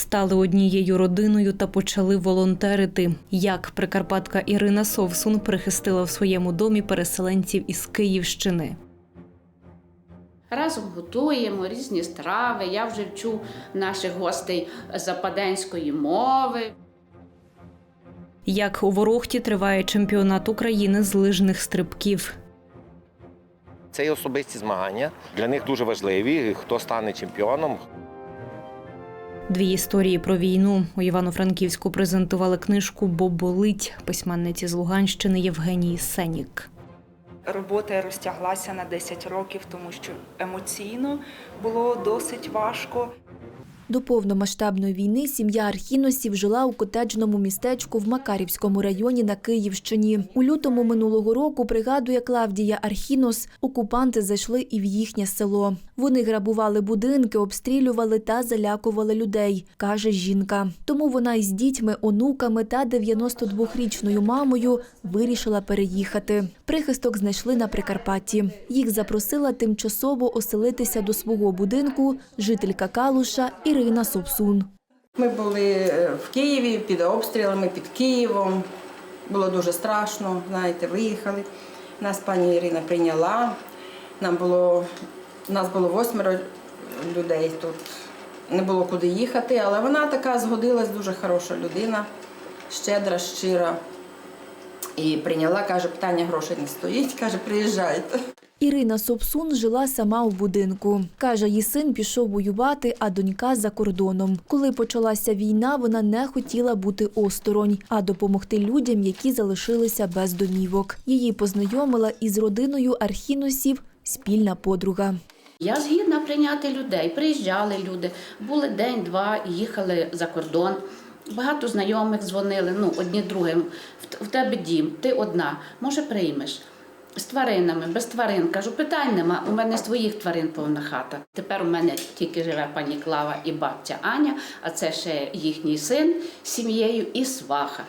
стали однією родиною та почали волонтерити. Як прикарпатка Ірина Совсун прихистила в своєму домі переселенців із Київщини. Разом готуємо різні страви. Я вже вчу наших гостей западенської мови. Як у Ворохті триває чемпіонат України з лижних стрибків. Це є особисті змагання. Для них дуже важливі, хто стане чемпіоном. Дві історії про війну у Івано-Франківську презентували книжку Бо болить письменниці з Луганщини Євгенії Сенік. Робота розтяглася на 10 років, тому що емоційно було досить важко. До повномасштабної війни сім'я Архіносів жила у котеджному містечку в Макарівському районі на Київщині. У лютому минулого року, пригадує Клавдія Архінос, окупанти зайшли і в їхнє село. Вони грабували будинки, обстрілювали та залякували людей, каже жінка. Тому вона із дітьми, онуками та 92-річною мамою вирішила переїхати. Прихисток знайшли на Прикарпатті. Їх запросила тимчасово оселитися до свого будинку жителька Калуша Ірина Собсун. Ми були е, в Києві під обстрілами, під Києвом. Було дуже страшно, знаєте, виїхали. Нас пані Ірина прийняла. Нам було, нас було восьмеро людей тут. Не було куди їхати, але вона така згодилась, дуже хороша людина, щедра, щира. І прийняла, каже, питання грошей не стоїть, каже, приїжджайте. Ірина Собсун жила сама у будинку. Каже, її син пішов воювати, а донька за кордоном. Коли почалася війна, вона не хотіла бути осторонь, а допомогти людям, які залишилися без домівок. Її познайомила із родиною Архіносів спільна подруга. Я згідна прийняти людей. Приїжджали люди, були день-два, їхали за кордон. Багато знайомих дзвонили, ну, одні другим. В- тебе дім, ти одна, може приймеш. З тваринами, без тварин. Кажу, питань нема. У мене своїх тварин повна хата. Тепер у мене тільки живе пані Клава і бабця Аня, а це ще їхній син з сім'єю і сваха.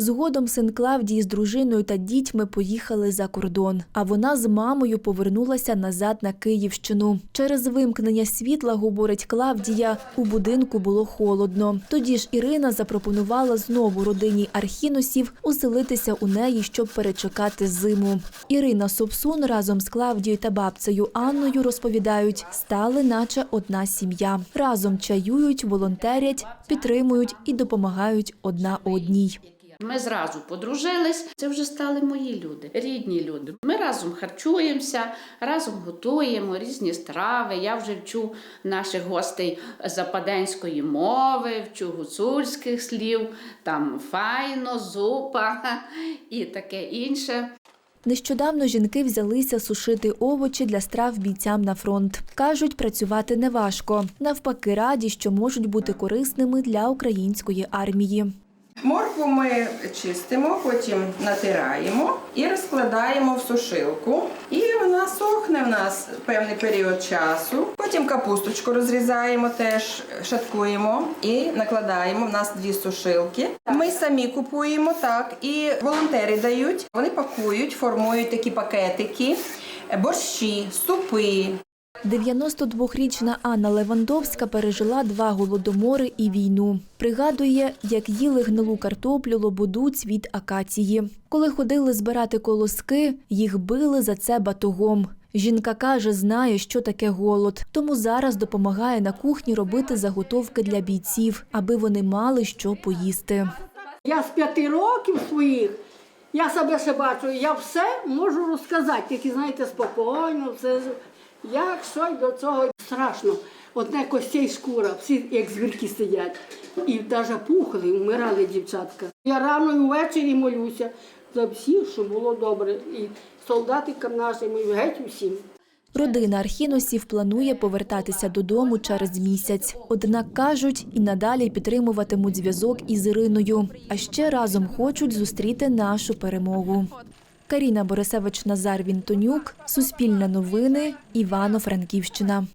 Згодом син Клавдії з дружиною та дітьми поїхали за кордон, а вона з мамою повернулася назад на Київщину. Через вимкнення світла, говорить Клавдія, у будинку було холодно. Тоді ж Ірина запропонувала знову родині Архіносів оселитися у неї, щоб перечекати зиму. Ірина Собсун разом з Клавдією та бабцею Анною розповідають, стали наче одна сім'я. Разом чаюють, волонтерять, підтримують і допомагають одна одній. Ми зразу подружились. Це вже стали мої люди, рідні люди. Ми разом харчуємося, разом готуємо різні страви. Я вже вчу наших гостей западенської мови, вчу гуцульських слів, там файно, зупа і таке інше. Нещодавно жінки взялися сушити овочі для страв бійцям на фронт. Кажуть, працювати неважко. Навпаки, раді, що можуть бути корисними для української армії. Моркву ми чистимо, потім натираємо і розкладаємо в сушилку. І вона сохне в нас певний період часу. Потім капусточку розрізаємо, теж шаткуємо і накладаємо. В нас дві сушилки. Ми самі купуємо так, і волонтери дають. Вони пакують, формують такі пакетики, борщі, супи, 92-річна Анна Левандовська пережила два голодомори і війну. Пригадує, як їли гнилу картоплю, лободу, цвіт акації. Коли ходили збирати колоски, їх били за це батогом. Жінка каже, знає, що таке голод, тому зараз допомагає на кухні робити заготовки для бійців, аби вони мали що поїсти. Я з п'яти років своїх, я себе ще бачу, я все можу розказати, тільки знаєте, спокійно, все. Як що до цього страшно. Одне костей шкура, всі як звірки сидять. І навіть пухли, вмирали дівчатка. Я рано і ввечері молюся за всіх, щоб було добре. І солдатикам нашим, і геть усім. Родина Архіносів планує повертатися додому через місяць. Однак кажуть, і надалі підтримуватимуть зв'язок із Іриною. А ще разом хочуть зустріти нашу перемогу. Каріна Борисевич Назар Вінтонюк, Суспільне новини, Івано-Франківщина.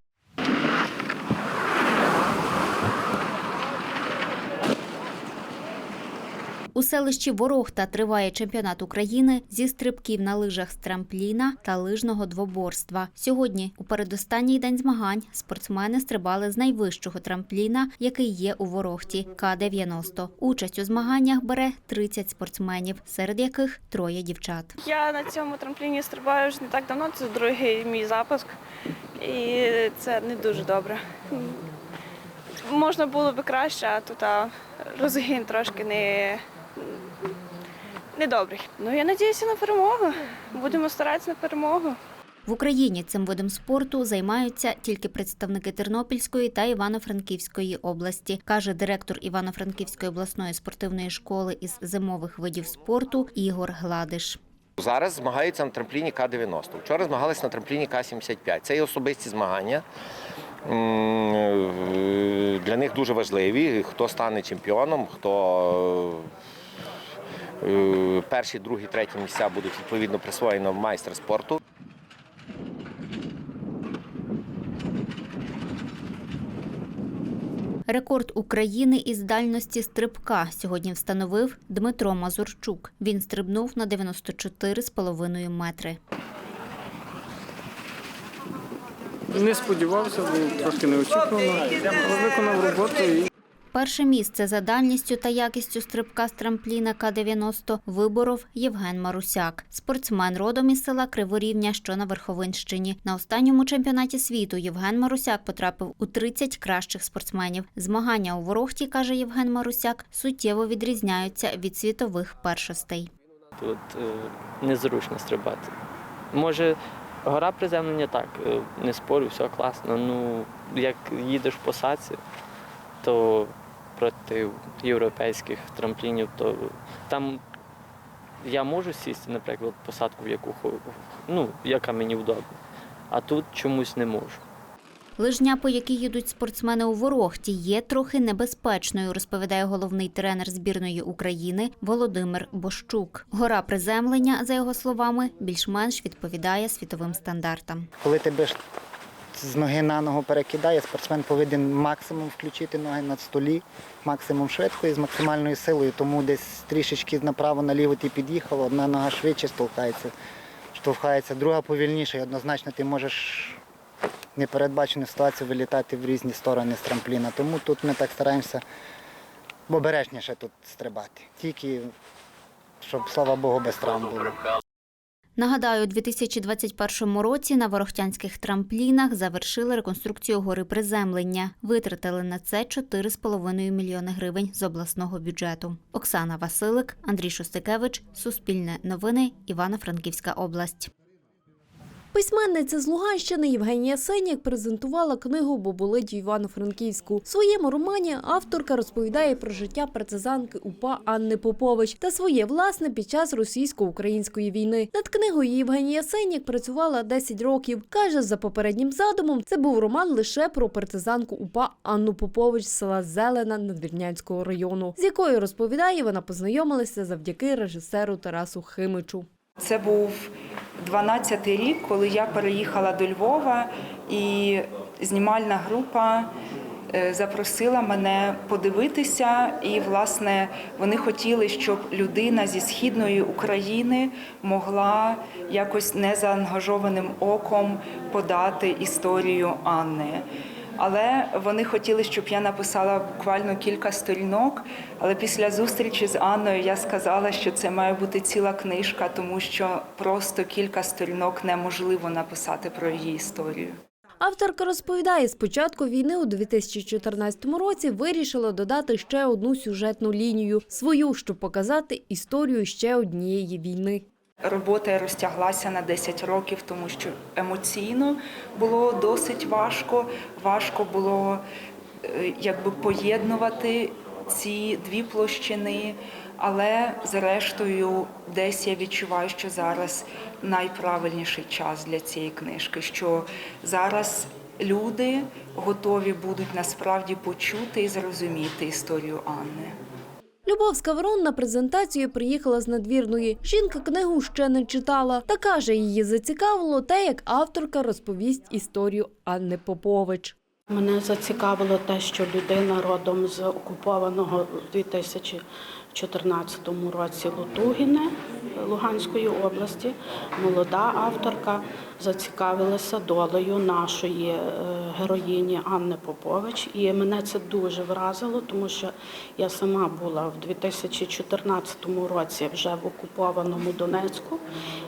У селищі Ворохта триває чемпіонат України зі стрибків на лижах з трампліна та лижного двоборства. Сьогодні, у передостанній день змагань, спортсмени стрибали з найвищого трампліна, який є у Ворохті К-90. Участь у змаганнях бере 30 спортсменів, серед яких троє дівчат. Я на цьому трампліні стрибаю вже не так давно, це другий мій запуск, і це не дуже добре. Можна було би краще, а тут розгін трошки не, не добрий. Ну я надіюся на перемогу. Будемо старатися на перемогу. В Україні цим видом спорту займаються тільки представники Тернопільської та Івано-Франківської області, каже директор Івано-Франківської обласної спортивної школи із зимових видів спорту Ігор Гладиш. Зараз змагаються на трампліні К-90. Вчора змагалися на трампліні К-75. Це є особисті змагання. Е, Для них дуже важливі. Хто стане чемпіоном, хто перші, другі, треті місця будуть відповідно присвоєні майстер спорту. Рекорд України із дальності стрибка сьогодні встановив Дмитро Мазурчук. Він стрибнув на 94,5 метри. Не сподівався, бо трошки неочікувано. Але виконав роботу і Перше місце за дальністю та якістю стрибка з трампліна К-90 виборов Євген Марусяк. Спортсмен родом із села Криворівня, що на Верховинщині. На останньому чемпіонаті світу Євген Марусяк потрапив у 30 кращих спортсменів. Змагання у Ворохті, каже Євген Марусяк, суттєво відрізняються від світових першостей. Тут е, незручно стрибати. Може, гора приземлення так, е, не спорю, все класно. Ну, як їдеш в посадці, то проти європейських трамплінів, то там я можу сісти, наприклад, посадку, в яку ну, яка мені вдобна, а тут чомусь не можу. Лижня, по якій їдуть спортсмени у Ворохті, є трохи небезпечною, розповідає головний тренер збірної України Володимир Бощук. Гора приземлення, за його словами, більш-менш відповідає світовим стандартам. Коли тебе ж з ноги на ногу перекидає, спортсмен повинен максимум включити ноги на столі, максимум швидко і з максимальною силою. Тому десь трішечки направо-наліво ти під'їхав, одна нога швидше штовхається, штовхається, друга повільніше. І однозначно ти можеш непередбачену ситуацію вилітати в різні сторони з трампліна. Тому тут ми так стараємося обережніше тут стрибати. Тільки щоб, слава Богу, без травм було. Нагадаю, у 2021 році на ворохтянських трамплінах завершили реконструкцію гори приземлення. Витратили на це 4,5 мільйони гривень з обласного бюджету. Оксана Василик, Андрій Шостикевич, Суспільне новини, Івано-Франківська область. Письменниця з Луганщини Євгенія Сенyak презентувала книгу «Боболить Івано-Франківську. В своєму романі авторка розповідає про життя партизанки УПА Анни Попович та своє власне під час російсько-української війни. Над книгою Євгенія Сенyak працювала 10 років. Каже, за попереднім задумом це був роман лише про партизанку УПА Анну Попович з села Зелена Надвірнянського району, з якою розповідає, вона познайомилася завдяки режисеру Тарасу Химичу. Це був 12-й рік, коли я переїхала до Львова, і знімальна група е, запросила мене подивитися. І, власне, вони хотіли, щоб людина зі східної України могла якось незаангажованим оком подати історію Анни. Але вони хотіли, щоб я написала буквально кілька сторінок. Але після зустрічі з Анною я сказала, що це має бути ціла книжка, тому що просто кілька сторінок неможливо написати про її історію. Авторка розповідає, з початку війни у 2014 році вирішила додати ще одну сюжетну лінію свою, щоб показати історію ще однієї війни. Робота розтяглася на 10 років, тому що емоційно було досить важко. Важко було е, якби поєднувати ці дві площини. Але зрештою, десь я відчуваю, що зараз найправильніший час для цієї книжки. Що зараз люди готові будуть насправді почути і зрозуміти історію Анни. Любов Скаврон на презентацію приїхала з надвірної. Жінка книгу ще не читала та каже, її зацікавило те, як авторка розповість історію Анни Попович. Мене зацікавило те, що людина родом з окупованого у 2014 році Лутугіне Луганської області. Молода авторка зацікавилася долею нашої е, героїні Анни Попович. І мене це дуже вразило, тому що я сама була в 2014 році вже в окупованому Донецьку.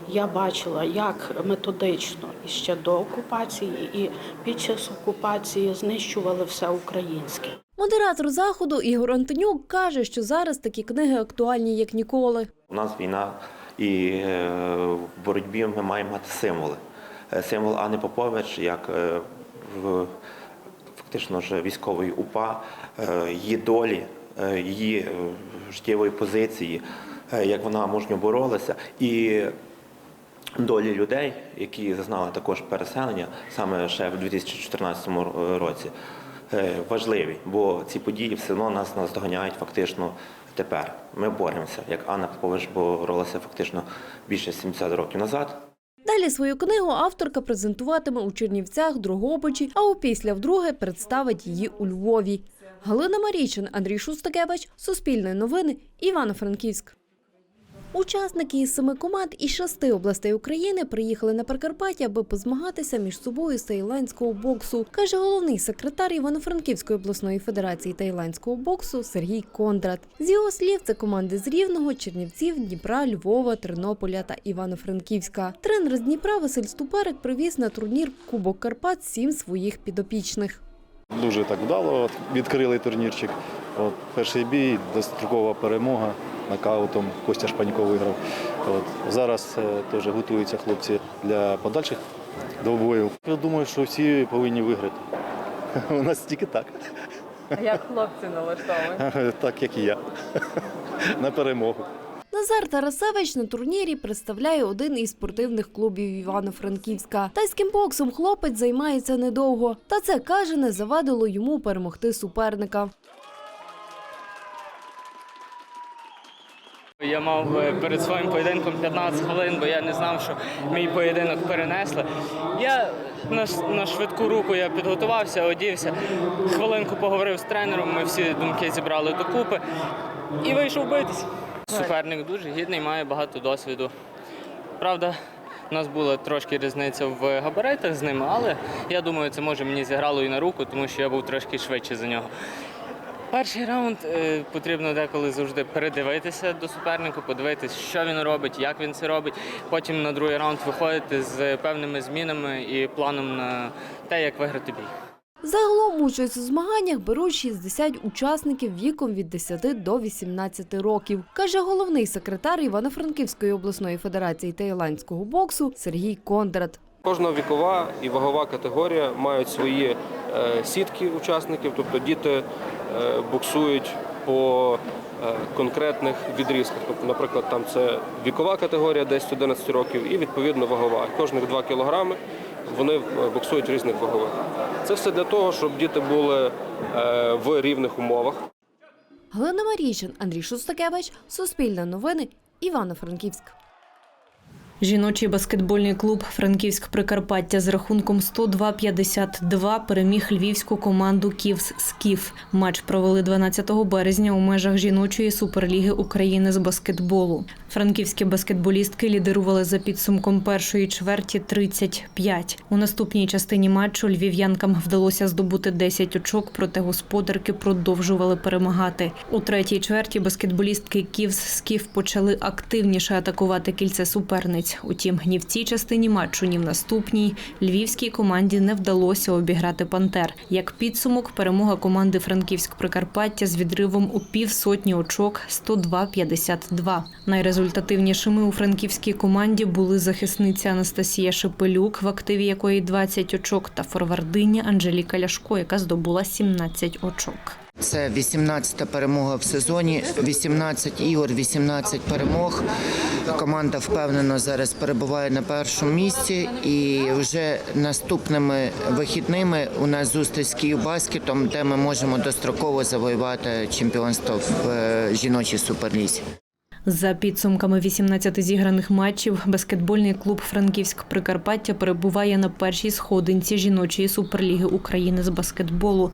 Я бачила, як методично і ще до окупації, і під час окупації знищували все українське. Модератор заходу Ігор Антонюк каже, що зараз такі книги актуальні як ніколи. У нас війна, і е, в боротьбі ми маємо мати символи. Е, Символ Анни Попович, як е, в фактично ж військової УПА, її долі, її життєвої позиції, як вона мужньо боролася. І долі людей, які зазнали також переселення саме ще в 2014 році, важливі, бо ці події все одно нас наздоганяють фактично тепер. Ми боремося, як Анна Попович боролася фактично більше 70 років назад. Далі свою книгу авторка презентуватиме у Чернівцях, Дрогобичі, а опісля вдруге представить її у Львові. Галина Марійчин, Андрій Шустакевич, Суспільне новини, Івано-Франківськ. Учасники із семи команд із шести областей України приїхали на Прикарпаття, аби позмагатися між собою з таїландського боксу, каже головний секретар Івано-Франківської обласної федерації таїландського боксу Сергій Кондрат. З його слів, це команди з Рівного, Чернівців, Дніпра, Львова, Тернополя та Івано-Франківська. Тренер з Дніпра Василь Ступарик привіз на турнір Кубок Карпат сім своїх підопічних. Дуже так вдало відкрили турнірчик. От, перший бій, дострокова перемога нокаутом. Костя Шпанько виграв. От, зараз е, теж готуються хлопці для подальших двобоїв. Я думаю, що всі повинні виграти. У нас тільки так. А як хлопці налаштовані? Так як і я. На перемогу. Назар Тарасевич на турнірі представляє один із спортивних клубів Івано-Франківська. Тайським боксом хлопець займається недовго. Та це каже, не завадило йому перемогти суперника. Я мав е, перед своїм поєдинком 15 хвилин, бо я не знав, що мій поєдинок перенесли. Я на, на швидку руку я підготувався, одівся, хвилинку поговорив з тренером, ми всі думки зібрали докупи і вийшов битись. Суперник дуже гідний, має багато досвіду. Правда, у нас була трошки різниця в габаритах з ним, але я думаю, це може мені зіграло і на руку, тому що я був трошки швидше за нього. Перший раунд е, потрібно деколи завжди передивитися до суперника, подивитися, що він робить, як він це робить. Потім на другий раунд виходити з певними змінами і планом на те, як виграти бій. Загалом участь у змаганнях беруть 60 учасників віком від 10 до 18 років, каже головний секретар Івано-Франківської обласної федерації таїландського боксу Сергій Кондрат. Кожна вікова і вагова категорія мають свої е, сітки учасників, тобто діти е, боксують по е, конкретних відрізках. Тобто, наприклад, там це вікова категорія 10-11 років і відповідно вагова. Кожних 2 кілограми вони е, боксують різних вагових. Це все для того, щоб діти були в рівних умовах. Галина Марійчин, Андрій Шустакевич, Суспільне новини, Івано-Франківськ. Жіночий баскетбольний клуб Франківськ Прикарпаття з рахунком 102-52 переміг львівську команду Ківс Скіф. Матч провели 12 березня у межах жіночої суперліги України з баскетболу. Франківські баскетболістки лідирували за підсумком першої чверті 35. У наступній частині матчу львів'янкам вдалося здобути 10 очок, проте господарки продовжували перемагати. У третій чверті баскетболістки Ківс Скіф почали активніше атакувати кільце суперниць. Утім, ні в цій частині матчу, ні в наступній львівській команді не вдалося обіграти пантер. Як підсумок, перемога команди Франківськ Прикарпаття з відривом у півсотні очок 102-52. Найрезультативнішими у франківській команді були захисниця Анастасія Шепелюк, в активі якої 20 очок, та форвардиня Анжеліка Ляшко, яка здобула 17 очок. Це 18-та перемога в сезоні, 18 ігор, 18 перемог. Команда впевнено зараз перебуває на першому місці, і вже наступними вихідними у нас зустріч з Київбаскетом, де ми можемо достроково завоювати чемпіонство в е, жіночій суперлізі. За підсумками 18 зіграних матчів, баскетбольний клуб Франківськ Прикарпаття перебуває на першій сходинці жіночої суперліги України з баскетболу.